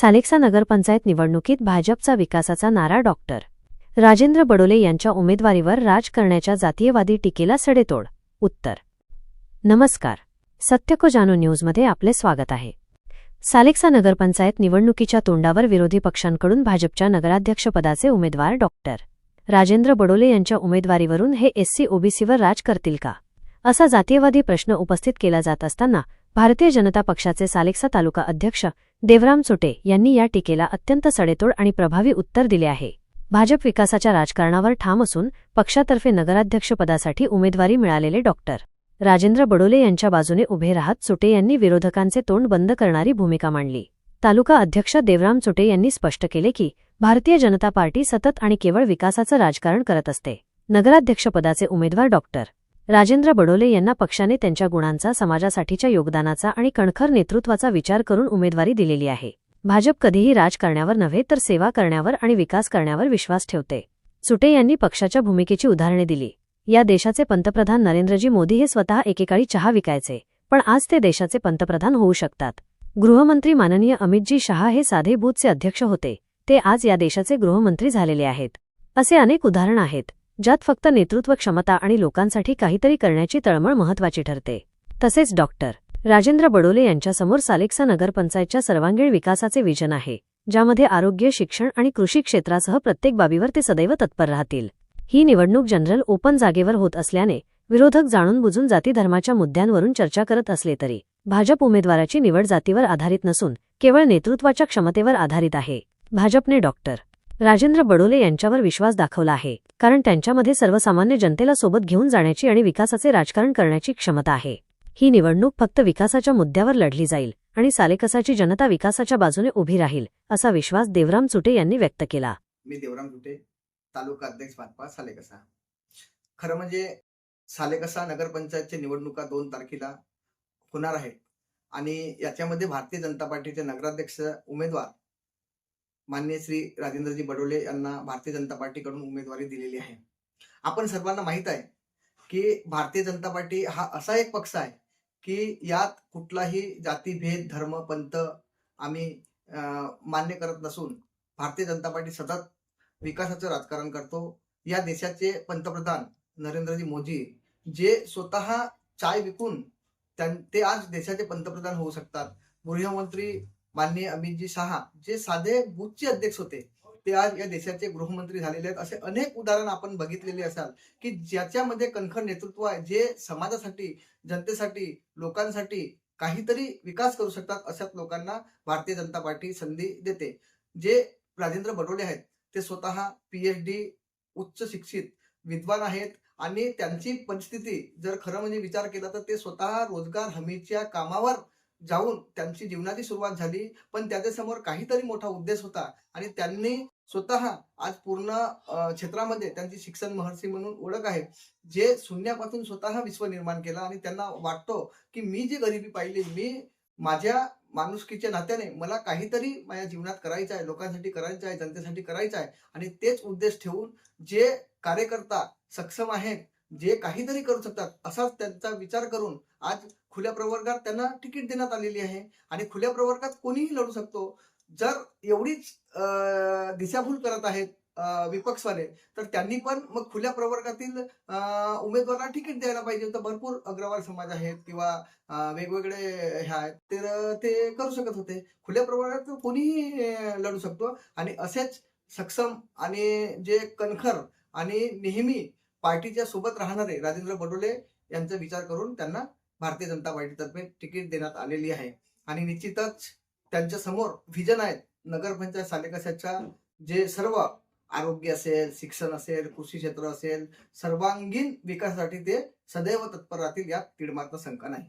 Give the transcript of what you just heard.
सालेक्सा नगरपंचायत निवडणुकीत भाजपचा विकासाचा नारा डॉक्टर राजेंद्र बडोले यांच्या उमेदवारीवर राज करण्याच्या जातीयवादी टीकेला सडेतोड. उत्तर. नमस्कार. सत्यको जानो न्यूजमध्ये आपले स्वागत आहे. सालेक्सा नगरपंचायत निवडणुकीच्या तोंडावर विरोधी पक्षांकडून भाजपच्या नगराध्यक्षपदाचे उमेदवार डॉक्टर राजेंद्र बडोले यांच्या उमेदवारीवरून हे एससी ओबीसीवर राज करतील का? असा जातीयवादी प्रश्न उपस्थित केला जात असताना भारतीय जनता पक्षाचे सालेक्सा तालुका अध्यक्ष देवराम चोटे यांनी या टीकेला अत्यंत सडेतोड आणि प्रभावी उत्तर दिले आहे. भाजप विकासाच्या राजकारणावर ठाम असून पक्षातर्फे नगराध्यक्षपदासाठी उमेदवारी मिळालेले डॉक्टर राजेंद्र बडोले यांच्या बाजूने उभे राहत चोटे यांनी विरोधकांचे तोंड बंद करणारी भूमिका मांडली. तालुका अध्यक्ष देवराम चोटे यांनी स्पष्ट केले की भारतीय जनता पार्टी सतत आणि केवळ विकासाचं राजकारण करत असते. नगराध्यक्षपदाचे उमेदवार डॉक्टर राजेंद्र बडोले यांना पक्षाने त्यांच्या गुणांचा समाजासाठीच्या योगदानाचा आणि कणखर नेतृत्वाचा विचार करून उमेदवारी दिलेली आहे. भाजप कधीही राज करण्यावर नव्हे तर सेवा करण्यावर आणि विकास करण्यावर विश्वास ठेवते. सुटे यांनी पक्षाच्या भूमिकेची उदाहरणे दिली. या देशाचे पंतप्रधान नरेंद्रजी मोदी हे स्वतः एकेकाळी चहा विकायचे पण आज ते देशाचे पंतप्रधान होऊ शकतात. गृहमंत्री माननीय अमितजी शहा हे साधे बूथचे अध्यक्ष होते. ते आज या देशाचे गृहमंत्री झालेले आहेत. असे अनेक उदाहरण आहेत. ज्यात फक्त नेतृत्व क्षमता आणि लोकांसाठी काहीतरी करण्याची तळमळ महत्वाची ठरते. तसेच डॉक्टर राजेंद्र बडोले यांच्यासमोर सालेक्सा नगरपंचायतच्या सर्वांगीण विकासाचे विजन आहे ज्यामध्ये आरोग्य शिक्षण आणि कृषी क्षेत्रासह प्रत्येक बाबीवर ते सदैव तत्पर राहतील. ही निवडणूक जनरल ओपन जागेवर होत असल्याने विरोधक जाणून बुजून जाती धर्माच्या मुद्द्यांवरून चर्चा करत असले तरी भाजप उमेदवाराची निवड जातीवर आधारित नसून केवळ नेतृत्वाच्या क्षमतेवर आधारित आहे. भाजपने डॉक्टर राजेंद्र बडोले यांच्यावर विश्वास दाखवला आहे कारण त्यांच्यामध्ये सर्वसामान्य जनतेला सोबत घेऊन जाण्याची आणि विकासाचे राजकारण करण्याची क्षमता आहे. ही निवडणूक फक्त विकासाच्या मुद्द्यावर लढली जाईल आणि सालेकसाची जनता विकासाच्या बाजूने उभी राहील असा विश्वास देवराम चुटे यांनी व्यक्त केला. मी देवराम चुटे तालुका अध्यक्ष भाजपा सालेकसा. खरं म्हणजे सालेकसा नगरपंचायतच्या निवडणुका दोन तारखेला होणार आहेत आणि याच्यामध्ये भारतीय जनता पार्टीचे नगराध्यक्ष उमेदवार मान्य श्री राजेंद्रजी बडोले यांना भारतीय जनता पार्टीकडून उमेदवारी दिलेली आहे. आपण सर्वांना माहीत आहे की भारतीय जनता पार्टी हा असा एक पक्ष आहे की यात कुठलाही जातीभेद धर्म पंथ आम्ही मान्य करत नसून भारतीय जनता पार्टी सतत विकासाचं राजकारण करतो. या देशाचे पंतप्रधान नरेंद्रजी मोदी जे स्वतः चाय विकून त्यां- ते आज देशाचे पंतप्रधान होऊ शकतात. गृहमंत्री माननीय अमितजी शहा जे साधे बूथचे अध्यक्ष होते ते आज या देशाचे गृहमंत्री झालेले आहेत. असे अनेक उदाहरण आपण बघितलेले असाल की ज्याच्यामध्ये कणखर नेतृत्व आहे जे समाजासाठी जनतेसाठी लोकांसाठी काहीतरी विकास करू शकतात अशाच लोकांना भारतीय जनता पार्टी संधी देते. जे राजेंद्र बडोले आहेत ते स्वतः पीएच डी उच्च शिक्षित विद्वान आहेत आणि त्यांची परिस्थिती जर खरं म्हणजे विचार केला तर ते स्वतः रोजगार हमीच्या कामावर जाऊन त्यांची जीवनाची सुरुवात झाली. पण त्याच्यासमोर काहीतरी मोठा उद्देश होता आणि त्यांनी स्वतः आज पूर्ण क्षेत्रामध्ये त्यांची शिक्षण महर्षी म्हणून ओळख आहे. जे शून्यापासून स्वतः विश्व निर्माण केला आणि त्यांना वाटतो की मी जी गरिबी पाहिली मी माझ्या माणुसकीच्या नात्याने मला काहीतरी माझ्या जीवनात करायचं आहे लोकांसाठी करायचं आहे जनतेसाठी करायचं आहे आणि तेच उद्देश ठेवून जे कार्यकर्ता सक्षम आहेत जे काहीतरी करू शकतात असाच त्यांचा विचार करून आज खुल्या प्रवर्गात त्यांना तिकीट देण्यात आलेली आहे. आणि खुल्या प्रवर्गात कोणीही लढू शकतो. जर एवढीच दिशाभूल करत आहेत विपक्षवाले तर त्यांनी पण मग खुल्या प्रवर्गातील अं, उमेदवारांना तिकीट द्यायला पाहिजे तर भरपूर अग्रवाल समाज आहेत किंवा वेगवेगळे हे आहेत तर ते करू शकत होते. खुल्या प्रवर्गात कोणीही लढू शकतो. आणि असेच सक्षम आणि जे कणखर आणि नेहमी पार्टीच्या सोबत राहणारे राजेंद्र बडोले यांचा विचार करून त्यांना भारतीय जनता पार्टीतर्फे तिकीट देण्यात आलेली आहे. आणि निश्चितच त्यांच्यासमोर व्हिजन आहेत. नगरपंचायत सालेकशाच्या जे सर्व आरोग्य असेल शिक्षण असेल कृषी क्षेत्र असेल सर्वांगीण विकासासाठी ते सदैव तत्पर राहतील यात तीड मात्र शंका नाही.